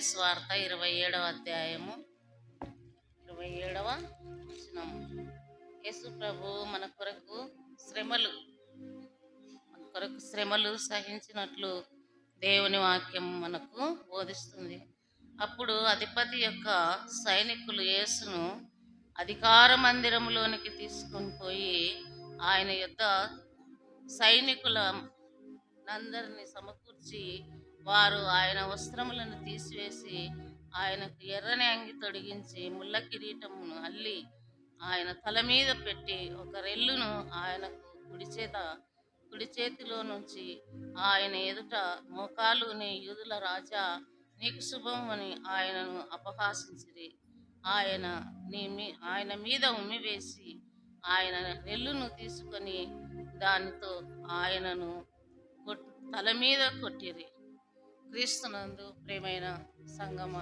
స్వార్థ ఇరవై ఏడవ అధ్యాయము. ఇరవై ఏడవ వచనము. యేసు ప్రభు మన కొరకు శ్రమలు మన కొరకు శ్రమలు సహించినట్లు దేవుని వాక్యం మనకు బోధిస్తుంది. అప్పుడు అధిపతి యొక్క సైనికులు యేసును అధికార మందిరంలోనికి తీసుకొని పోయి ఆయన యొక్క సైనికుల అందరిని సమకూర్చి వారు ఆయన వస్త్రములను తీసివేసి ఆయనకు ఎర్రని అంగి తొడిగించి ముళ్ళ కిరీటమును అల్లి ఆయన తల మీద పెట్టి ఒక రెల్లును ఆయనకు కుడిచేత కుడి చేతిలో నుంచి ఆయన ఎదుట మోకాలుని యూదుల రాజా నీకు శుభం అని ఆయనను అపహాసించిరి. ఆయన నీ మీ ఆయన మీద ఉమ్మివేసి ఆయన రెల్లును తీసుకొని దానితో ఆయనను కొట్- తల మీద కొట్టిరి. క్రీస్తునందు ప్రేమైన సంగమ.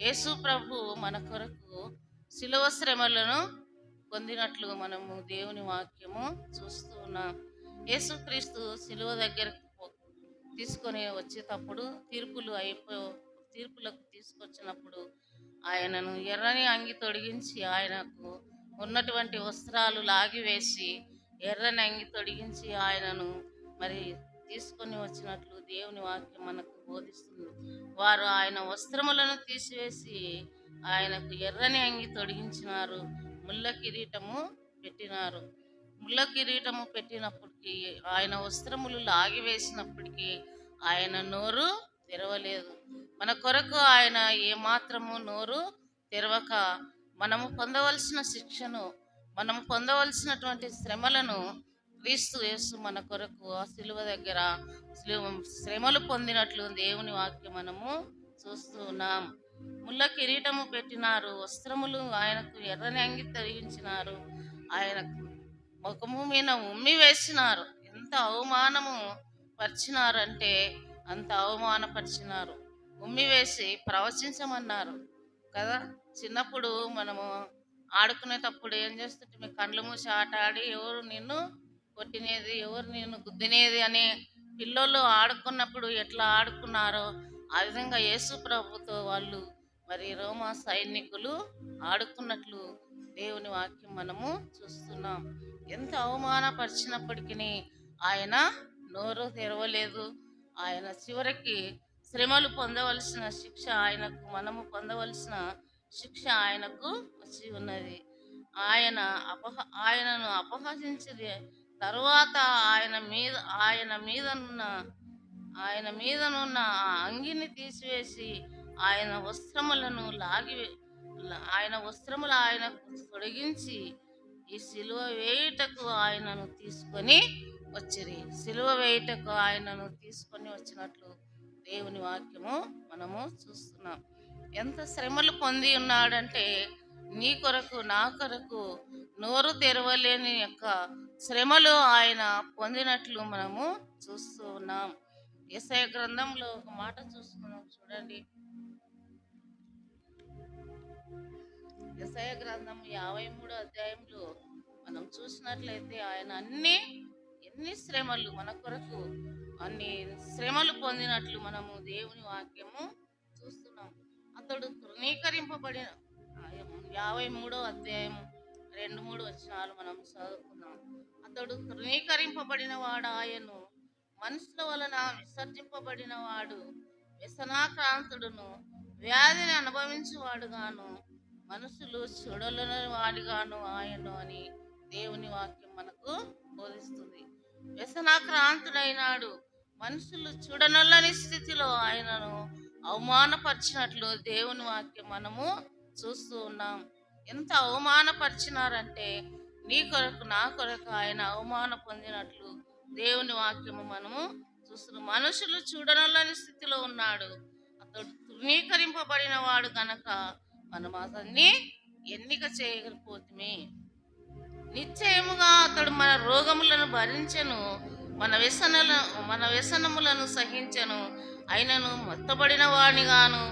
యేసు ప్రభు మన కొరకు శిలువ శ్రమలను పొందినట్లు మనము దేవుని వాక్యము చూస్తూ ఉన్నాం. యేసుక్రీస్తు శిలువ దగ్గరకు తీసుకొని వచ్చేటప్పుడు తీర్పులు అయిపో తీర్పులకు తీసుకొచ్చినప్పుడు ఆయనను ఎర్రని అంగి తొడిగించి ఆయనకు ఉన్నటువంటి వస్త్రాలు లాగివేసి ఎర్రని అంగి తొడిగించి ఆయనను మరి తీసుకొని వచ్చినట్లు దేవుని వాక్యం మనకు బోధిస్తుంది. వారు ఆయన వస్త్రములను తీసివేసి ఆయనకు ఎర్రని అంగి తొడిగించినారు. ముళ్ళ కిరీటము పెట్టినారు. ముళ్ళ కిరీటము పెట్టినప్పటికీ ఆయన వస్త్రములు లాగివేసినప్పటికీ ఆయన నోరు తెరవలేదు. మన కొరకు ఆయన ఏమాత్రము నోరు తెరవక మనము పొందవలసిన శిక్షను మనము పొందవలసినటువంటి శ్రమలను క్రీస్తు యేసు మన కొరకు ఆ శిలువ దగ్గర శ్రమలు పొందినట్లు దేవుని వాక్యం మనము చూస్తూ ఉన్నాం. ముళ్ళ కిరీటము పెట్టినారు వస్త్రములు ఆయనకు ఎర్రని అంగి తొలగించినారు ఆయన ముఖము మీద ఉమ్మి వేసినారు. ఎంత అవమానము పరిచినారంటే అంత అవమానపరిచినారు. ఉమ్మి వేసి ప్రవచించమన్నారు కదా. చిన్నప్పుడు మనము ఆడుకునేటప్పుడు ఏం చేస్తుంటే మీ కళ్ళు మూసి ఆట ఆడి ఎవరు నిన్ను కొట్టినేది ఎవరు నేను గుద్దినేది అని పిల్లలు ఆడుకున్నప్పుడు ఎట్లా ఆడుకున్నారో ఆ విధంగా యేసు ప్రభుతో వాళ్ళు మరి రోమా సైనికులు ఆడుకున్నట్లు దేవుని వాక్యం మనము చూస్తున్నాం. ఎంత అవమానపరిచినప్పటికీ ఆయన నోరు తెరవలేదు. ఆయన చివరికి శ్రమలు పొందవలసిన శిక్ష ఆయనకు మనము పొందవలసిన శిక్ష ఆయనకు వచ్చి ఉన్నది. ఆయన అపహ ఆయనను అపహసించి తర్వాత ఆయన మీద ఆయన మీదనున్న ఆయన మీదనున్న ఆ అంగిని తీసివేసి ఆయన వస్త్రములను లాగి ఆయన వస్త్రములు ఆయనకు తొడిగించి ఈ సిలువ వేయుటకు ఆయనను తీసుకొని వచ్చిరి. సిలువ వేయుటకు ఆయనను తీసుకొని వచ్చినట్లు దేవుని వాక్యము మనము చూస్తున్నాం. ఎంత శ్రమలు పొంది ఉన్నాడంటే నీ కొరకు నా కొరకు నోరు తెరవలేని యొక్క శ్రమలు ఆయన పొందినట్లు మనము చూస్తూ ఉన్నాం. ఎస్ఐ గ్రంథంలో ఒక మాట చూసుకున్నాం చూడండి. ఎస్ఐ గ్రంథం యాభై మూడో అధ్యాయంలో మనం చూసినట్లయితే ఆయన అన్ని ఎన్ని శ్రమలు మన కొరకు అన్ని శ్రమలు పొందినట్లు మనము దేవుని వాక్యము చూస్తున్నాం. అతడు తృణీకరింపబడిన యాభై మూడో అధ్యాయం రెండు మూడు వచ్చినాలు మనం చదువుకున్నాం అతడు తృణీకరింపబడిన వాడు ఆయను మనుషుల వలన విసర్జింపబడిన వాడు వ్యసనాక్రాంతుడును. వ్యాధిని అనుభవించువాడుగాను. మనుషులు చూడలేని వాడిగాను ఆయను అని దేవుని వాక్యం మనకు బోధిస్తుంది. వ్యసనాక్రాంతుడైనాడు. మనుషులు చూడనల్లని స్థితిలో ఆయనను అవమానపరిచినట్లు దేవుని వాక్యం మనము చూస్తూ ఉన్నాం. ఎంత అవమానపరిచినారంటే నీ కొరకు నా కొరకు ఆయన అవమాన పొందినట్లు దేవుని వాక్యము మనము చూస్తున్నాం. మనుషులు చూడనల్లని స్థితిలో ఉన్నాడు. అతడు తృణీకరింపబడిన వాడు కనుక మనం అతన్ని ఎన్నిక చేయకపోతుమే. నిశ్చయముగా అతడు మన రోగములను భరించెను మన వ్యసనల మన వ్యసనములను సహించెను. అయినను మొత్తబడిన వాణిగాను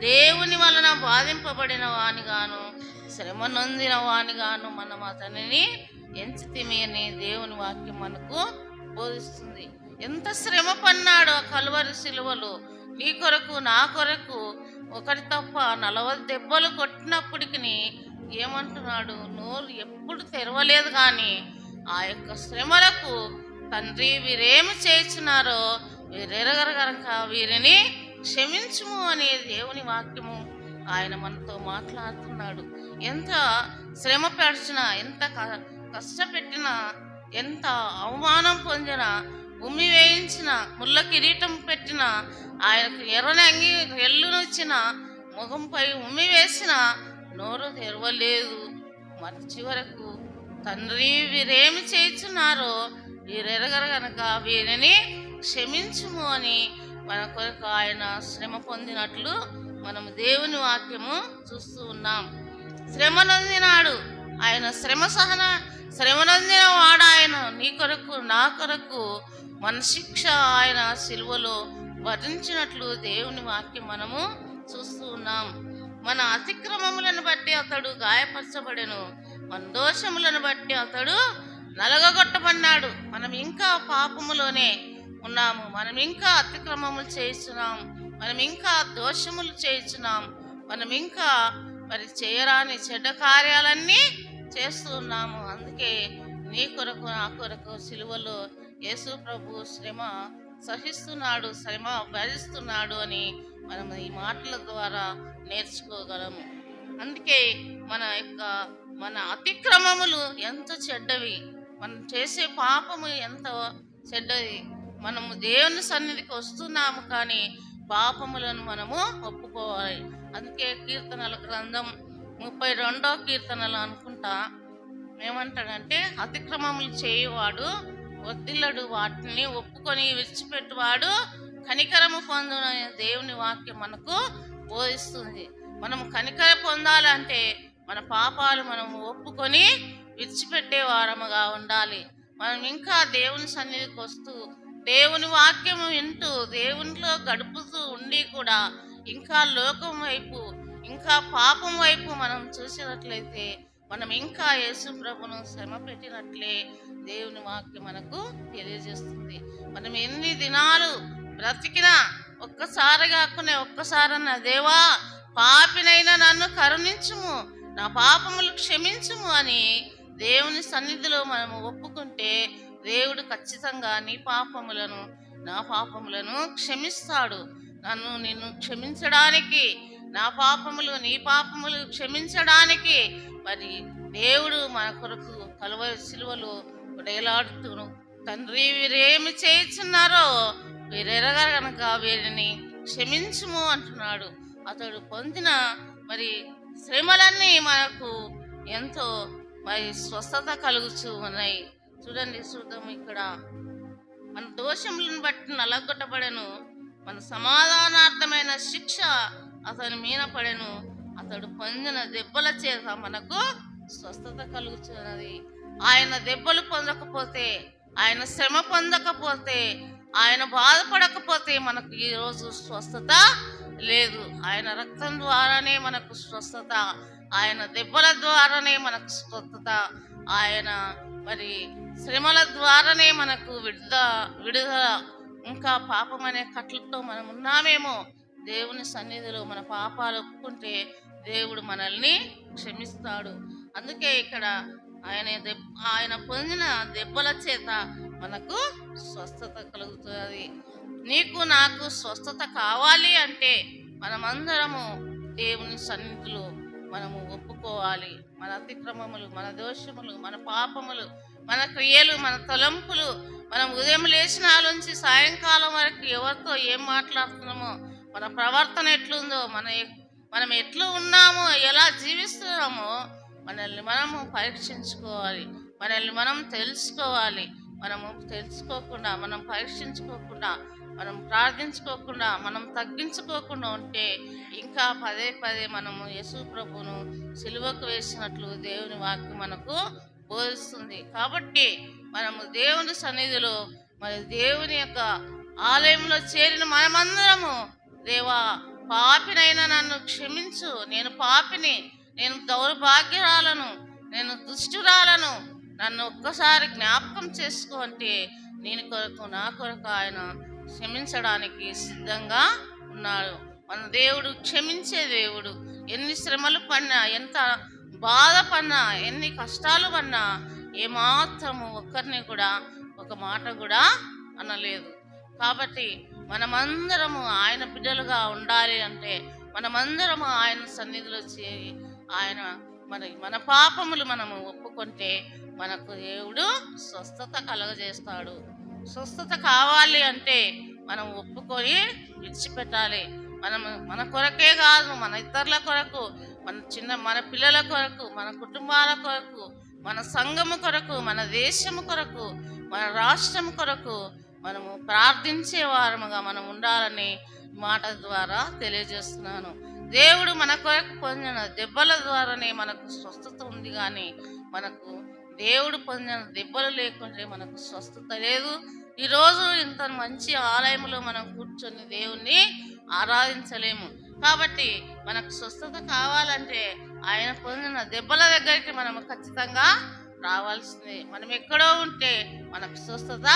దేవుని వలన బాధింపబడిన గాను శ్రమ నొందిన వానిగాను మనం అతనిని ఎంచితిమి అని దేవుని వాక్యం మనకు బోధిస్తుంది. ఎంత శ్రమ పన్నాడో కలువరి సిలువలు నీ కొరకు నా కొరకు ఒకటి తప్ప నలభై దెబ్బలు కొట్టినప్పటికి ఏమంటున్నాడు? నోరు ఎప్పుడు తెరవలేదు కానీ ఆ యొక్క శ్రమలకు తండ్రి వీరేమి చేస్తున్నారో వీరెరగరగరక వీరిని క్షమించుము అనే దేవుని వాక్యము ఆయన మనతో మాట్లాడుతున్నాడు. ఎంత శ్రమ పెడిచినా ఎంత క- కష్టపెట్టినా ఎంత అవమానం పొందినా ఉమ్మి వేయించిన ముళ్ళ కిరీటం పెట్టిన ఆయనకు ఎర్రని అంగి ఎల్లునొచ్చిన ముఖంపై ఉమ్మి వేసిన నోరు తెరవలేదు. మరి చివరకు తండ్రి వీరేమి చేస్తున్నారో వీరెరగరు గనక వీరిని క్షమించుము అని మన కొరకు ఆయన శ్రమ పొందినట్లు మనము దేవుని వాక్యము చూస్తూ ఉన్నాం. శ్రమనొందినాడు. ఆయన శ్రమ సహన శ్రమనందిన వాడు ఆయన. నీ కొరకు నా కొరకు మన శిక్ష ఆయన సిలువలో భరించినట్లు దేవుని వాక్యం మనము చూస్తూ ఉన్నాం. మన అతిక్రమములను బట్టి అతడు గాయపరచబడెను. మన దోషములను బట్టి అతడు నలగగొట్టబడినాడు. మనం ఇంకా పాపములోనే ఉన్నాము. మనం ఇంకా అతిక్రమములు చేస్తున్నాము మనం ఇంకా దోషములు చేయించున్నాం. మనం ఇంకా మరి చేయరాని చెడ్డ కార్యాలన్నీ చేస్తున్నాము అందుకే నీ కొరకు నా కొరకు సిలువలో యేసు ప్రభు శ్రమ సహిస్తున్నాడు శ్రమ భరిస్తున్నాడు అని మనం ఈ మాటల ద్వారా నేర్చుకోగలము. అందుకే మన యొక్క మన అతిక్రమములు ఎంత చెడ్డవి మనం చేసే పాపము ఎంత చెడ్డది మనము దేవుని సన్నిధికి వస్తున్నాము కానీ పాపములను మనము ఒప్పుకోవాలి. అందుకే కీర్తనల గ్రంథం ముప్పై రెండో కీర్తనలు అనుకుంటా ఏమంటాడంటే అతిక్రమములు చేయువాడు వద్దిల్లడు వాటిని ఒప్పుకొని విడిచిపెట్టువాడు కనికరము పొందున దేవుని వాక్యం మనకు బోధిస్తుంది. మనం కనికర పొందాలంటే మన పాపాలు మనం ఒప్పుకొని విడిచిపెట్టే వారముగా ఉండాలి. మనం ఇంకా దేవుని సన్నిధికి వస్తూ దేవుని వాక్యము వింటూ దేవునిలో గడుపుతూ ఉండి కూడా ఇంకా లోకం వైపు ఇంకా పాపం వైపు మనం చూసినట్లయితే మనం ఇంకా యేసు ప్రభును శ్రమ పెట్టినట్లే దేవుని వాక్యం మనకు తెలియజేస్తుంది. మనం ఎన్ని దినాలు బ్రతికినా ఒక్కసారి కాకుండా ఒక్కసారన్న దేవా పాపినైనా నన్ను కరుణించుము నా పాపములు క్షమించుము అని దేవుని సన్నిధిలో మనము ఒప్పుకుంటే దేవుడు ఖచ్చితంగా నీ పాపములను నా పాపములను క్షమిస్తాడు. నన్ను నిన్ను క్షమించడానికి నా పాపములు నీ పాపములు క్షమించడానికి మరి దేవుడు మన కొరకు కలువ సిలువలో వేలాడుతూను తండ్రి వీరేమి చేయుచున్నారో వీరెరగా కనుక వీరిని క్షమించుము అంటున్నాడు. అతడు పొందిన మరి శ్రమలన్నీ మనకు ఎంతో మరి స్వస్థత కలుగుతూ ఉన్నాయి. చూడండి చూద్దాం ఇక్కడ. మన దోషములను బట్టి నలగొట్టబడెను. మన సమాధానార్థమైన శిక్ష అతని మీన పడెను. అతడు పొందిన దెబ్బల చేత మనకు స్వస్థత కలుగుతున్నది ఆయన దెబ్బలు పొందకపోతే ఆయన శ్రమ పొందకపోతే ఆయన బాధపడకపోతే మనకు ఈరోజు స్వస్థత లేదు. ఆయన రక్తం ద్వారానే మనకు స్వస్థత. ఆయన దెబ్బల ద్వారానే మనకు స్వస్థత. ఆయన మరి శ్రమల ద్వారానే మనకు విడుద విడుదల ఇంకా పాపం అనే కట్లతో మనం ఉన్నామేమో. దేవుని సన్నిధిలో మన పాపాలు ఒప్పుకుంటే దేవుడు మనల్ని క్షమిస్తాడు. అందుకే ఇక్కడ ఆయన దెబ్ ఆయన పొందిన దెబ్బల చేత మనకు స్వస్థత కలుగుతుంది. నీకు నాకు స్వస్థత కావాలి అంటే మనమందరము దేవుని సన్నిధిలో మనము ఒప్పుకోవాలి. మన అతిక్రమములు మన దోషములు మన పాపములు మన క్రియలు మన తలంపులు మనం ఉదయం లేచిన నుంచి సాయంకాలం వరకు ఎవరితో ఏం మాట్లాడుతున్నామో మన ప్రవర్తన ఎట్లుందో మన మనం ఎట్లు ఉన్నామో ఎలా జీవిస్తున్నామో మనల్ని మనము పరీక్షించుకోవాలి. మనల్ని మనం తెలుసుకోవాలి. మనము తెలుసుకోకుండా మనం పరీక్షించుకోకుండా మనం ప్రార్థించుకోకుండా మనం తగ్గించుకోకుండా ఉంటే ఇంకా పదే పదే మనము యశు ప్రభును సిలువకు వేసినట్లు దేవుని వాక్యం మనకు బోధిస్తుంది. కాబట్టి మనము దేవుని సన్నిధిలో మరి దేవుని యొక్క ఆలయంలో చేరిన మనమందరము దేవా పాపినైనా నన్ను క్షమించు. నేను పాపిని నేను దౌర్భాగ్యరాలను నేను దుష్టురాలను నన్ను ఒక్కసారి జ్ఞాపకం చేసుకో అంటే నేను కొరకు నా కొరకు ఆయన క్షమించడానికి సిద్ధంగా ఉన్నాడు. మన దేవుడు క్షమించే దేవుడు. ఎన్ని శ్రమలు పడినా ఎంత బాధపడినా ఎన్ని కష్టాలు పడినా ఏమాత్రము ఒక్కరిని కూడా ఒక మాట కూడా అనలేదు. కాబట్టి మనమందరము ఆయన బిడ్డలుగా ఉండాలి అంటే మనమందరము ఆయన సన్నిధిలో చేరి ఆయన మన మన పాపములు మనము ఒప్పుకుంటే మనకు దేవుడు స్వస్థత కలగజేస్తాడు. స్వస్థత కావాలి అంటే మనం ఒప్పుకొని విడిచిపెట్టాలి. మనం మన కొరకే కాదు మన ఇతరుల కొరకు మన చిన్న మన పిల్లల కొరకు మన కుటుంబాల కొరకు మన సంఘము కొరకు మన దేశము కొరకు మన రాష్ట్రం కొరకు మనము ప్రార్థించే వారముగా మనం ఉండాలని మాట ద్వారా తెలియజేస్తున్నాను. దేవుడు మన కొరకు పొందిన దెబ్బల ద్వారానే మనకు స్వస్థత ఉంది కానీ మనకు దేవుడు పొందిన దెబ్బలు లేకుంటే మనకు స్వస్థత లేదు. ఈరోజు ఇంత మంచి ఆలయంలో మనం కూర్చొని దేవుణ్ణి ఆరాధించలేము. కాబట్టి మనకు స్వస్థత కావాలంటే ఆయన పొందిన దెబ్బల దగ్గరికి మనం ఖచ్చితంగా రావాల్సిందే. మనం ఎక్కడో ఉంటే మనకు స్వస్థత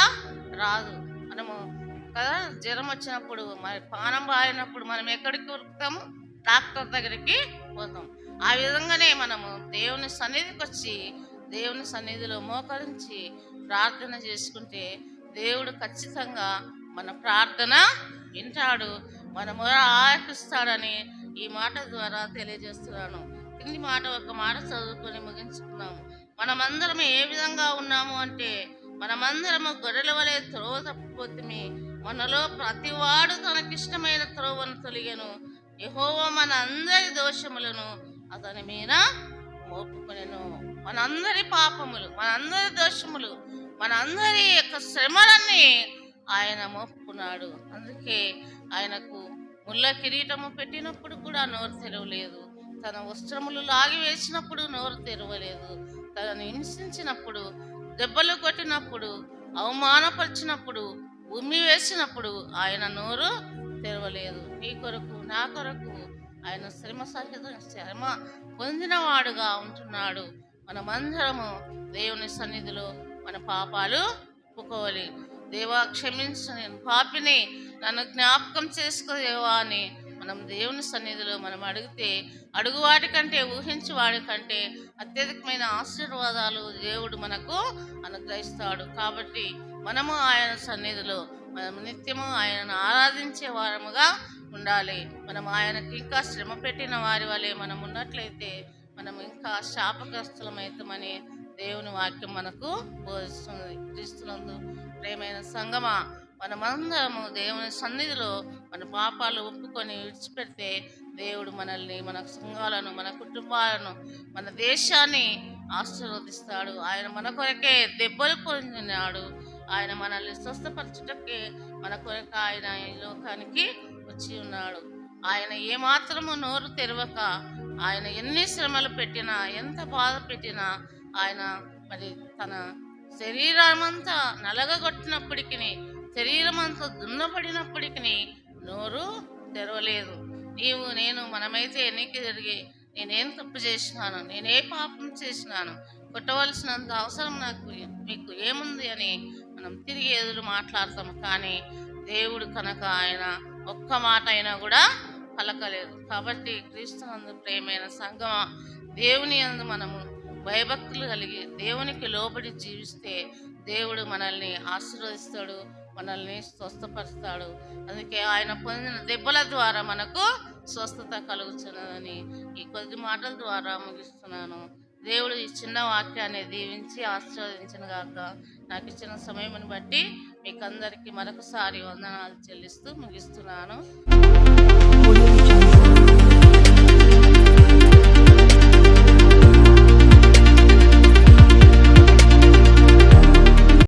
రాదు. మనము కదా జ్వరం వచ్చినప్పుడు మరి పానం బారినప్పుడు మనం ఎక్కడికి ఉరుకుతాము? డాక్టర్ దగ్గరికి పోతాం. ఆ విధంగానే మనము దేవుని సన్నిధికి వచ్చి దేవుని సన్నిధిలో మోకరించి ప్రార్థన చేసుకుంటే దేవుడు ఖచ్చితంగా మన ప్రార్థన వింటాడు. మన మొర ఈ మాట ద్వారా తెలియజేస్తున్నాను. కింది మాట ఒక మాట చదువుకొని ముగించుకున్నాము. మనమందరం ఏ విధంగా ఉన్నాము అంటే మనమందరము గొర్రెల వలె త్రోవ తప్పిపోతుంది మనలో ప్రతివాడు తనకిష్టమైన త్రోవను తొలిగను. యెహోవా మన అందరి దోషములను అతని మీద మోపుకొనెను. మనందరి పాపములు మనందరి దోషములు మనందరి యొక్క శ్రమలన్నీ ఆయన మోపుకున్నాడు. అందుకే ఆయనకు ముళ్ళ కిరీటము పెట్టినప్పుడు కూడా నోరు తెరవలేదు. తన వస్త్రములు లాగి వేసినప్పుడు నోరు తెరవలేదు. తనను హింసించినప్పుడు దెబ్బలు కొట్టినప్పుడు అవమానపరిచినప్పుడు ఉమ్మి వేసినప్పుడు ఆయన నోరు తెరవలేదు. నీ కొరకు నా కొరకు ఆయన శ్రమ సహిత శ్రమ పొందినవాడుగా ఉంటున్నాడు. మనమందరము దేవుని సన్నిధిలో మన పాపాలు ఒప్పుకోవాలి. దేవా క్షమించు నేను. పాపిని నన్ను జ్ఞాపకం చేసుకో దేవా అని మనం దేవుని సన్నిధిలో మనం అడిగితే అడుగువాటి కంటే ఊహించు వాడి కంటే అత్యధికమైన ఆశీర్వాదాలు దేవుడు మనకు అనుగ్రహిస్తాడు. కాబట్టి మనము ఆయన సన్నిధిలో మనం నిత్యము ఆయనను ఆరాధించే వారముగా ఉండాలి. మనం ఆయనకి ఇంకా శ్రమ పెట్టిన వారి వలె మనం ఉన్నట్లయితే మనం ఇంకా శాపగ్రస్తులమవుతామని దేవుని వాక్యం మనకు బోధిస్తుంది. క్రీస్తునందు ప్రేమైన సంగమా మనమందరము దేవుని సన్నిధిలో మన పాపాలు ఒప్పుకొని విడిచిపెడితే దేవుడు మనల్ని మన సంఘాలను మన కుటుంబాలను మన దేశాన్ని ఆశీర్వదిస్తాడు. ఆయన మన కొరకే దెబ్బలు పొందినాడు. ఆయన మనల్ని స్వస్థపరచుటకే మన కొరకు ఆయన ఈ లోకానికి వచ్చి ఉన్నాడు. ఆయన ఏమాత్రము నోరు తెరవక ఆయన ఎన్ని శ్రమలు పెట్టినా ఎంత బాధ పెట్టినా ఆయన మరి తన శరీరమంతా నలగగొట్టినప్పటికీ శరీరం అంతా దున్నపడినప్పటికీ నోరు తెరవలేదు. నీవు నేను మనమైతే ఎన్నిక జరిగి నేనేం తప్పు చేసినాను నేనే పాపం చేసినాను కొట్టవలసినంత అవసరం నాకు మీకు ఏముంది అని మనం తిరిగి ఎదురు మాట్లాడతాం కానీ దేవుడు కనుక ఆయన ఒక్క మాట అయినా కూడా పలకలేదు. కాబట్టి క్రీస్తునందు ప్రేమైన సంగమ దేవుని అందు మనము భయభక్తులు కలిగి దేవునికి లోబడి జీవిస్తే దేవుడు మనల్ని ఆశీర్వదిస్తాడు మనల్ని స్వస్థపరుస్తాడు. అందుకే ఆయన పొందిన దెబ్బల ద్వారా మనకు స్వస్థత కలుగుతున్నదని ఈ కొద్ది మాటల ద్వారా ముగిస్తున్నాను. దేవుడు ఈ చిన్న వాక్యాన్ని దీవించి ఆశీర్వదించిన గాక నాకు ఇచ్చిన సమయం బట్టి మీకు అందరికీ మరొకసారి వందనాలు చెల్లిస్తూ ముగిస్తున్నాను.